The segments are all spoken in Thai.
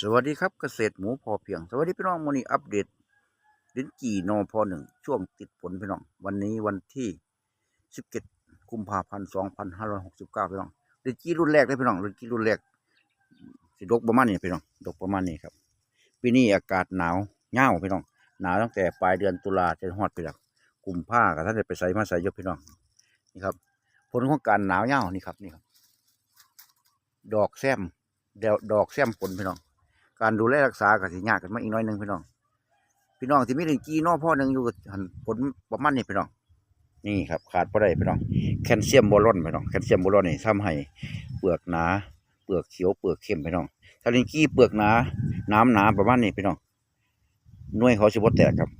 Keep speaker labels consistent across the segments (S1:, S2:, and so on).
S1: สวัสดีครับเกษตรหมูพอเพียง สวัสดีพี่น้องวันนี้อัปเดตลิ้นจี่นอพอหนึ่งช่วงติดผลพี่น้อง วันนี้วันที่สิบเจ็ดกุมภาพันธ์สองพันห้าร้อยหกสิบเก้าพี่น้องลิ้นจี่รุ่นแรกเลยพี่น้องลิ้นจี่รุ่นแรกสิดกประมาณนี้พี่น้องดกประมาณนี้ครับปีนี้อากาศหนาวเง่าพี่น้องหนาวตั้งแต่ปลายเดือนตุลาจนฮอดไปแล้วกุมภากับท่านจะไปใส่มาใส่ยกพี่น้องนี่ครับ ผลของการหนาวเง่านี่ครับนี่ครับ ดอกแซมดดอกแซมผลพี่น้อง การดูแลรักษาก็สิยากกันมาอีกน้อยหนึงพี่น้อง พี่น้องที่มีถึงจีนอพ่อหนึ่งอยู่กับหันผลประมาณนี้พี่น้อง นี่ครับขาดบ่ได้พี่น้อง แคลเซียมบอลอนพี่น้อง แคลเซียมบอลอนนี่ทำให้เปลือกหนา เปลือกเขียว เปลือกเข้มพี่น้อง ถ้าลิงกี้เปลือกหนา น้ำหนาประมาณนี้พี่น้องหน่วยเขาสิบแตกครับ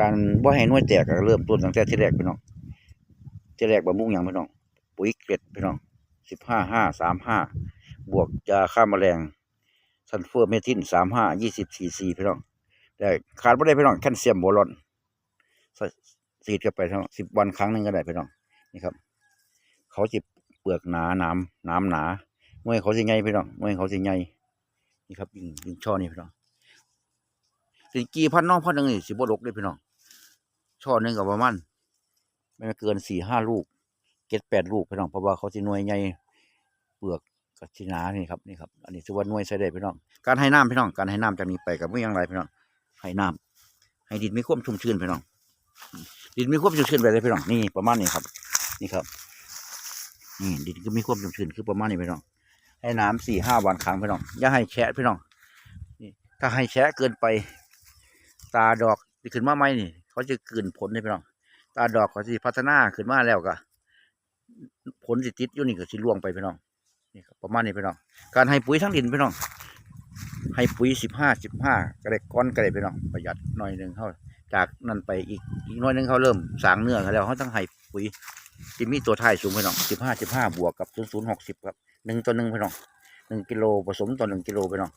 S1: การบ่ให้หน่วยแตกก็เริ่มต้นตั้งแต่ที่แรกพี่น้องที่แรกบำรุงหยังพี่น้อง ปุ๋ยเกล็ดพี่น้องสิบห้าห้าสามห้าบวกยาฆ่าแมลง ซัลเฟอร์เมทินสามห้ายี่สิบสี่สี่พี่น้องได้ขาดไม่ได้พี่น้องแคลเซียมโบรอนสีดเข้าไปทั้งสิบวันครั้งหนึ่งก็ได้พี่น้องนี่ครับ เขาจิบเปลือกหนาน้ำน้ำหนาเมื่อเขาสิไงพี่น้องเมื่อเขาสิไงนี่ครับยิงยิงช่อนี่พี่น้องสิกีพันน้องพันหนึ่งนี่สิบดกได้พี่น้องช่อหนึ่งกับประมาณไม่เกินสี่ห้าลูกเก็ดแปดลูกพี่น้องเพราะว่าเขาสิหน่วยใหญ่เปลือก กัชินานี่ครับนี่ครับอันนี้ถือว่าหน่วยใช้ได้พี่น้องการให้น้ำพี่น้องการให้น้ำจากนี้ไปกับไม่อยังไรพี่น้องให้น้ำให้ดินมีความชุ่มชื้นพี่น้อง ดินมีความชุ่มชื้นไปเลยพี่น้องนี่ประมาณนี้ครับ นี่ครับนี่ดินก็มีความชุ่มชื้นคือประมาณนี้พี่น้อง ให้น้ำสี่ห้าวันครั้งพี่น้องอย่าให้แฉะพี่น้องนี่ถ้าให้แฉะเกินไป ตาดอกขึ้นมาใหม่นี่ เขาจะกลืนผลนี่พี่น้อง ตาดอกเขาจะพัฒนาขึ้นมาแล้วก็ผลสิติดอยู่นี่ก็สิล่วงไปพี่น้อง นี่ครับประมาณนี้พี่น้องการให้ปุ๋ยทั้งดินพี่น้องให้ปุ๋ยสิบห้าสิบห้ากระเดกก้อนกระเดกพี่น้องประหยัดหน่อยหนึ่งเขาจากนั้นไปอีกอีกน่อยหนึ่งเขาเริ่มสางเนื้อเขาแล้วเขาต้องให้ปุ๋ยที่มีตัวท้ายสูงพี่น้องสิบห้าสิบห้าบวกกับศูนย์ศูนย์หกสิบครับหนึ่งต่อหนึ่งพี่น้องหนึ่งกิโลผสมต่อหนึ่งกิโลพี่น้อง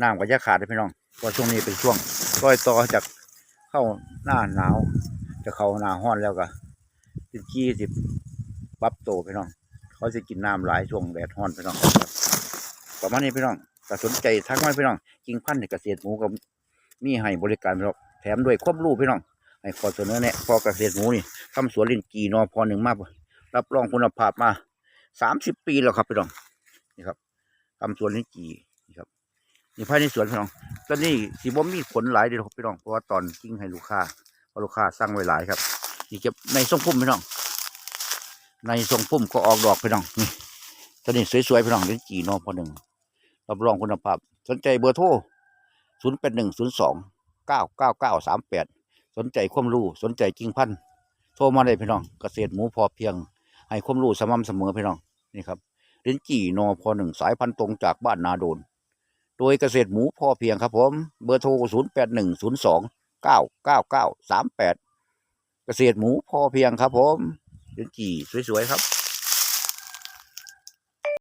S1: น้ำก็จะขาดพี่น้องเพราะช่วงนี้เป็นช่วงรอยต่อจากเข้าหน้าหนาว จะเข้าหน้าห้อนแล้วก็สิบกี้สิบปรับโตพี่น้อง เขาจะกินน้ำหลายช่วงแดดร้อนพี่น้องครับประมาณนี้พี่น้องถ้าสนใจทักมาพี่น้องกิ่งพันธุ์ในเกษตรหมูกับมีให้บริการพี่น้องแถมด้วยความรู้พี่น้องให้ขอเสนอแนะพอเกษตรหมูนี่ทำสวนลินกีนอพอหนึ่งมากรับรองคุณภาพมาสามสิบปีแล้วครับพี่น้องนี่ครับทำสวนลินกีนี่ครับนี่ภายในสวนพี่น้องตอนนี้สีบ่มีผลหลายเดียวครับพี่น้องเพราะว่าตอนกิ้งให้ลูกค้าเพราะลูกค้าสั่งไว้หลายครับนี่จะในส่งพุ่มพี่น้อง ในทรงพุ่มก็ออกดอกพี่น้องนี่ตอนนี้สวยๆพี่น้องลิ้นจีนอพอหนึ่งรับรองคุณภาพ สนใจเบอร์โทรศูนย์แปดหนึ่งศูนย์สองเก้าเก้าเก้าสามแปดสนใจความรู้สนใจกิ่งพันธุ์โทรมาเลยพี่น้องเกษตรหมูพอเพียง ให้ความรู้สม่ำเสมอพี่น้องนี่ครับลิ้นจี่นอพอหนึ่งสายพันธุ์ตรงจากบ้านนาโดน โดยเกษตรหมูพอเพียงครับผมเบอร์โทรศูนย์แปดหนึ่งศูนย์สองเก้าเก้าเก้าสามแปดเกษตรหมูพอเพียงครับผม ลิ้นจี่สวยๆครับ